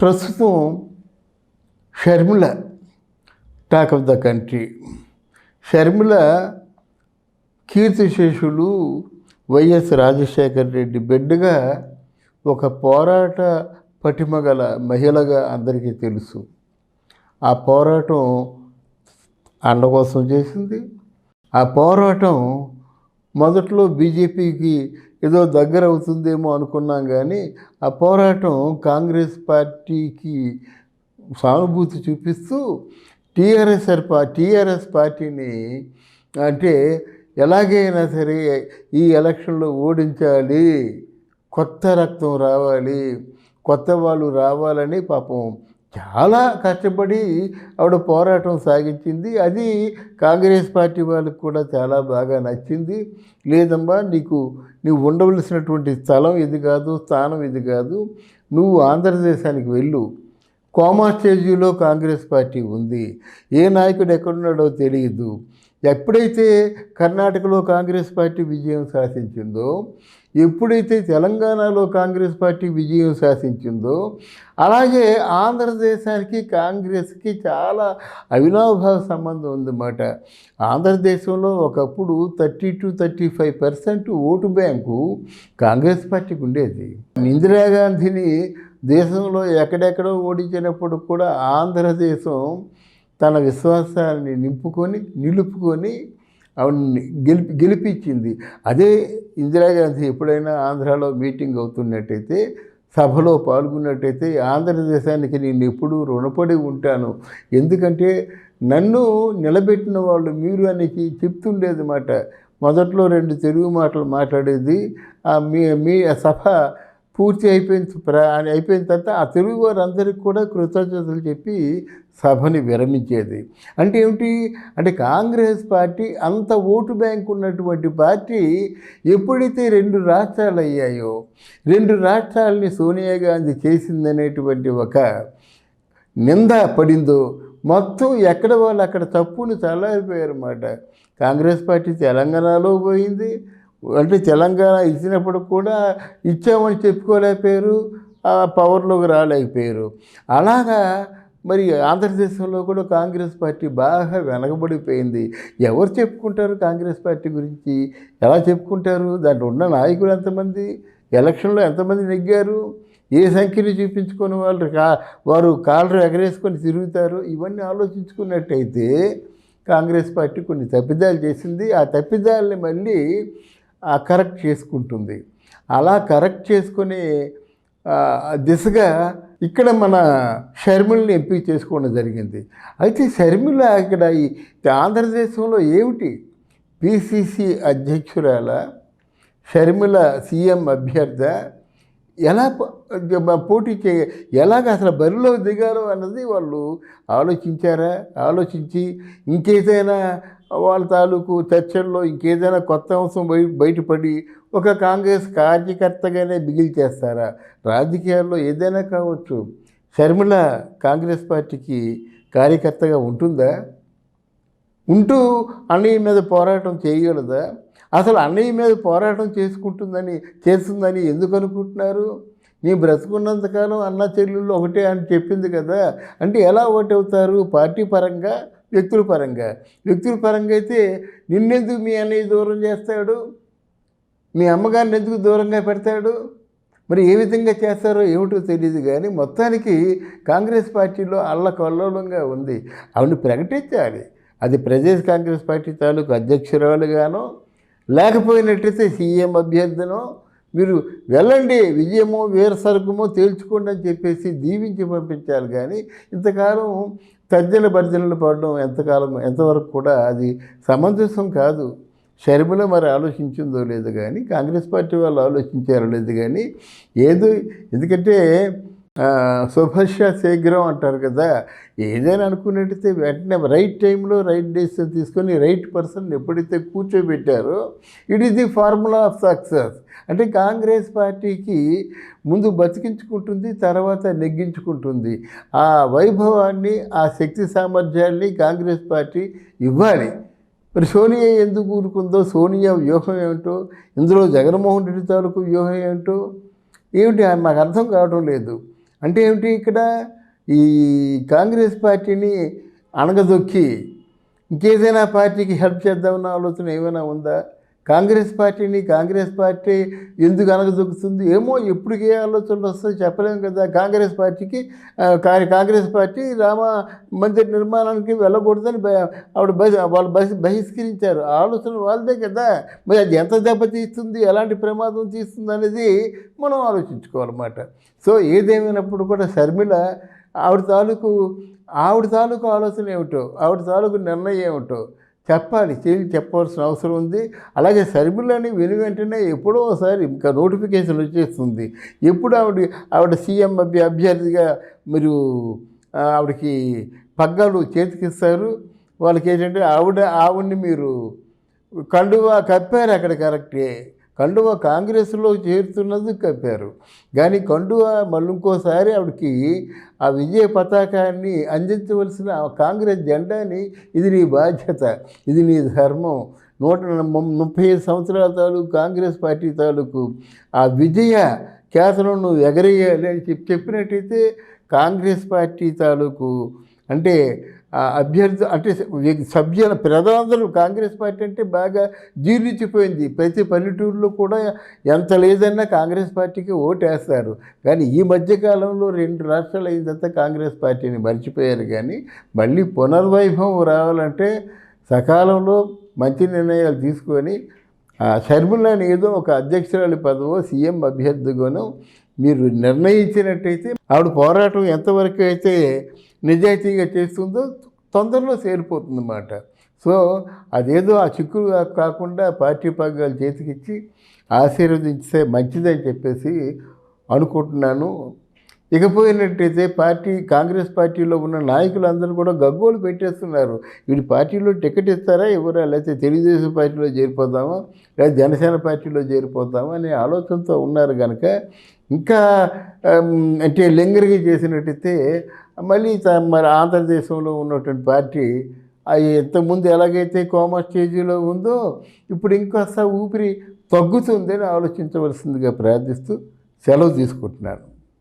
ప్రస్తుతం Sharmila talk of the country. Sharmila కీర్తిశేషులు YS Rajasekhara Reddy బిడ్డగా ఒక పోరాట పటిమ గల మహిళగా అందరికీ తెలుసు. ఆ పోరాటం అండ కోసం చేసింది. ఆ పోరాటం మొదట్లో బీజేపీకి ఏదో దగ్గర అవుతుందేమో అనుకున్నాం కానీ ఆ పోరాటం కాంగ్రెస్ పార్టీకి సానుభూతి చూపిస్తూ టీఆర్ఎస్ పా టీఆర్ఎస్ పార్టీని అంటే ఎలాగైనా సరే ఈ ఎలక్షన్లో ఓడించాలి కొత్త రక్తం రావాలి కొత్త వాళ్ళు రావాలని పాపం చాలా కష్టపడి ఆవిడ పోరాటం సాగించింది. అది కాంగ్రెస్ పార్టీ వాళ్ళకి కూడా చాలా బాగా నచ్చింది. లేదమ్మా నీకు నువ్వు ఉండవలసినటువంటి స్థలం ఇది కాదు స్థానం ఇది కాదు. నువ్వు ఆంధ్రదేశానికి వెళ్ళు. కోమా స్టేజీలో కాంగ్రెస్ పార్టీ ఉంది. ఏ నాయకుడు ఎక్కడున్నాడో తెలియదు ఎప్పుడైతే కర్ణాటకలో కాంగ్రెస్ పార్టీ విజయం సాధించిందో ఎప్పుడైతే తెలంగాణలో కాంగ్రెస్ పార్టీ విజయం సాధించిందో అలాగే ఆంధ్రదేశానికి కాంగ్రెస్కి చాలా అవినాభావ సంబంధం ఉందన్నమాట. ఆంధ్రదేశంలో ఒకప్పుడు thirty two thirty five percent vote bank Congress పార్టీకి ఉండేది. ఇందిరాగాంధీని దేశంలో ఎక్కడెక్కడో ఓడించినప్పుడు కూడా ఆంధ్రదేశం తన విశ్వాసాన్ని నింపుకొని నిలుపుకొని ఆవిడని గెలిపి గెలిపించింది. అదే ఇందిరాగాంధీ ఎప్పుడైనా ఆంధ్రాలో మీటింగ్ అవుతున్నట్టయితే సభలో పాల్గొన్నట్టయితే ఆంధ్రదేశానికి నేను ఎప్పుడూ రుణపడి ఉంటాను. ఎందుకంటే నన్ను నిలబెట్టిన వాళ్ళు మీరు అని చెప్తుండేది మాట. మొదట్లో రెండు తెలుగు మాటలు మాట్లాడేది మీ మీ సభ పూర్తి అయిపోయిన ప్ర అయిపోయిన తర్వాత ఆ తెలుగు వారందరికీ కూడా కృతజ్ఞతలు చెప్పి సభని విరమించేది. అంటే ఏమిటి? అంటే కాంగ్రెస్ పార్టీ అంత ఓటు బ్యాంక్ ఉన్నటువంటి పార్టీ ఎప్పుడైతే రెండు రాష్ట్రాలు అయ్యాయో రెండు రాష్ట్రాలని సోనియా గాంధీ చేసిందనేటువంటి ఒక నింద పడిందో మొత్తం ఎక్కడ వాళ్ళు అక్కడ తప్పుని చల్లారిపోయారు అన్నమాట కాంగ్రెస్ పార్టీ తెలంగాణలో పోయింది అంటే తెలంగాణ ఇచ్చినప్పుడు కూడా ఇచ్చామని చెప్పుకోలేకపోయారు ఆ పవర్లోకి రాలేకపోయారు. అలాగా మరి ఆంధ్రదేశంలో కూడా కాంగ్రెస్ పార్టీ బాగా వెనకబడిపోయింది. ఎవరు చెప్పుకుంటారు కాంగ్రెస్ పార్టీ గురించి? ఎలా చెప్పుకుంటారు? దాంట్లో ఉన్న నాయకులు ఎంతమంది? ఎలక్షన్లో ఎంతమంది నెగ్గారు? ఏ సంఖ్యని చూపించుకొని వాళ్ళు కా వారు కాళ్ళు ఎగరేసుకొని తిరుగుతారు? ఇవన్నీ ఆలోచించుకున్నట్టయితే కాంగ్రెస్ పార్టీ కొన్ని తప్పిదాలు చేసింది. ఆ తప్పిదాలని మళ్ళీ కరెక్ట్ చేసుకుంటుంది. అలా కరెక్ట్ చేసుకునే దిశగా ఇక్కడ మన షర్మిలని ఎంపిక చేసుకోవడం జరిగింది. అయితే షర్మిల ఇక్కడ ఈ ఆంధ్రదేశంలో ఏమిటి? పిసిసి అధ్యక్షురాల షర్మిల సీఎం అభ్యర్థ ఎలా పోటీ చే ఎలాగ అసలు బరిలో దిగారు అన్నది వాళ్ళు ఆలోచించారా? ఆలోచించి ఇంకేదైనా వాళ్ళ తాలూకు చర్చల్లో ఇంకేదైనా కొత్త అంశం బయ బయటపడి ఒక కాంగ్రెస్ కార్యకర్తగానే మిగిలి చేస్తారా? రాజకీయాల్లో ఏదైనా కావచ్చు. షర్మిళ కాంగ్రెస్ పార్టీకి కార్యకర్తగా ఉంటుందా? ఉంటూ అన్నయ్య మీద పోరాటం చేయగలదా? అసలు అన్నయ్య మీద పోరాటం చేసుకుంటుందని చేస్తుందని ఎందుకు అనుకుంటున్నారు? నీ బ్రతుకున్నంతకాలం అన్న చెల్లెళ్ళు ఒకటే అని చెప్పింది కదా. అంటే ఎలా ఒకటి అవుతారు పార్టీ పరంగా వ్యక్తుల పరంగా. వ్యక్తుల పరంగా అయితే నిన్నెందుకు మీ అన్నయ్య దూరం చేస్తాడు? మీ అమ్మగారిని ఎందుకు దూరంగా పెడతాడు? మరి ఏ విధంగా చేస్తారో ఏమిటో తెలియదు కానీ మొత్తానికి కాంగ్రెస్ పార్టీలో అల్లకల్లోలంగా ఉంది. ఆవిడ ప్రకటించాలి. అది ప్రదేశ్ కాంగ్రెస్ పార్టీ తాలూకు అధ్యక్షురాలుగానో లేకపోయినట్టయితే సీఎం అభ్యర్థినో మీరు వెళ్ళండి విజయమో వీర సరుకుమో తేల్చుకోండి అని చెప్పేసి దీవించి పంపించాలి కానీ ఇంతకాలం తర్జన భర్జనలు పడడం ఎంతకాలం ఎంతవరకు కూడా అది సమంజసం కాదు. షర్మిల మరి ఆలోచించిందో లేదు కానీ కాంగ్రెస్ పార్టీ వాళ్ళు ఆలోచించారో లేదు కానీ ఏదో ఎందుకంటే శుభస్య శీఘ్రం అంటారు కదా. ఏదైనా అనుకున్నట్టయితే వెంటనే రైట్ టైంలో రైట్ డెసిషన్ తీసుకొని రైట్ పర్సన్ ఎప్పుడైతే కూర్చోబెట్టారో it is the formula of success అంటే కాంగ్రెస్ పార్టీకి ముందు బతికించుకుంటుంది తర్వాత నెగ్గించుకుంటుంది. ఆ వైభవాన్ని ఆ శక్తి సామర్థ్యాన్ని కాంగ్రెస్ పార్టీ ఇవ్వాలి. మరి సోనియా ఎందుకు ఊరుకుందో సోనియా వ్యూహం ఏమిటో ఇందులో జగన్మోహన్ రెడ్డి తాలూకు వ్యూహం ఏమిటో ఏమిటి? ఆ- మాకు అర్థం కావడం లేదు. అంటే ఏమిటి ఇక్కడ? ఈ కాంగ్రెస్ పార్టీని అణగదొక్కి ఇంకేదైనా పార్టీకి హెల్ప్ చేద్దామన్న ఆలోచన ఏమైనా ఉందా? కాంగ్రెస్ పార్టీని కాంగ్రెస్ పార్టీ ఎందుకు అనగదొక్కుతుంది ఏమో ఎప్పటికి ఏ ఆలోచనలు వస్తాయో చెప్పలేము కదా. కాంగ్రెస్ పార్టీకి కా- కాంగ్రెస్ పార్టీ రామ మందిర నిర్మాణానికి వెళ్ళకూడదని ఆవిడ వాళ్ళు బహి బహిష్కరించారు. ఆలోచన వాళ్ళదే కదా. మరి అది ఎంత దెబ్బతీస్తుంది ఎలాంటి ప్రమాదం తీస్తుంది అనేది మనం ఆలోచించుకోవాలన్నమాట. సో ఏదేమైనప్పుడు కూడా శర్మిల ఆవిడ తాలూకు ఆవిడ తాలూకు ఆలోచన ఏమిటో ఆవిడ తాలూకు నిర్ణయం ఏమిటో చెప్పాలి చేసి చెప్పవలసిన అవసరం ఉంది. అలాగే శర్మిలని వెను వెంటనే ఎప్పుడో ఒకసారి ఇంకా నోటిఫికేషన్ వచ్చేస్తుంది. ఎప్పుడు ఆవిడ ఆవిడ సీఎం అభ్య అభ్యర్థిగా మీరు ఆవిడకి పగ్గాలు చేతికిస్తారు. వాళ్ళకి ఏంటంటే ఆవిడ ఆవిడ్ని మీరు కండువా కప్పారు అక్కడ కరెక్టే. కండువ కాంగ్రెస్లో చేరుతున్నది కప్పారు. కానీ కండువ మళ్ళీ ఇంకోసారి ఆవిడకి ఆ విజయ పతాకాన్ని అందించవలసిన కాంగ్రెస్ జెండాని ఇది నీ బాధ్యత ఇది నీ ధర్మం. నూట ముప్పై ఐదు సంవత్సరాల తాలూకు కాంగ్రెస్ పార్టీ తాలూకు ఆ విజయ ఖ్యాతను నువ్వు ఎగరేయాలి అని చెప్పి చెప్పినట్టయితే కాంగ్రెస్ పార్టీ తాలూకు అంటే అభ్యర్థి అంటే సభ్యుల ప్రజలందరూ కాంగ్రెస్ పార్టీ అంటే బాగా జీర్ణించిపోయింది. ప్రతి పల్లెటూరులో కూడా ఎంత లేదన్నా కాంగ్రెస్ పార్టీకి ఓటేస్తారు. కానీ ఈ మధ్యకాలంలో రెండు రాష్ట్రాలు అయిందంతా కాంగ్రెస్ పార్టీని మర్చిపోయారు. కానీ మళ్ళీ పునర్వైభవం రావాలంటే సకాలంలో మంచి నిర్ణయాలు తీసుకొని ఆ షర్మిలాని ఏదో ఒక అధ్యక్షురాలి పదవో సీఎం అభ్యర్థిగానో మీరు నిర్ణయించినట్టయితే ఆవిడ పోరాటం ఎంతవరకు అయితే నిజాయితీగా చేస్తుందో తొందరలో చేరిపోతుందన్నమాట. సో అదేదో ఆ చిక్కులు కాకుండా పార్టీ పగ్గాలు చేతికిచ్చి ఆశీర్వదించితే మంచిదని చెప్పేసి అనుకుంటున్నాను. ఇకపోయినట్టయితే పార్టీ కాంగ్రెస్ పార్టీలో ఉన్న నాయకులందరూ కూడా గగ్గోలు పెట్టేస్తున్నారు. వీడి పార్టీలో టికెట్ ఇస్తారా ఎవరా లేకపోతే తెలుగుదేశం పార్టీలో చేరిపోతామా లేదా జనసేన పార్టీలో చేరిపోతామా అనే ఆలోచనతో ఉన్నారు కనుక ఇంకా అంటే లింగరిగి చేసినట్టయితే మళ్ళీ త- మరి ఆంధ్రదేశంలో ఉన్నటువంటి పార్టీ అది ఇంతకుముందు ఎలాగైతే కోమా స్టేజీలో ఉందో ఇప్పుడు ఇంకొస్త ఊపిరి తగ్గుతుందని ఆలోచించవలసిందిగా ప్రార్థిస్తూ సెలవు తీసుకుంటున్నాను.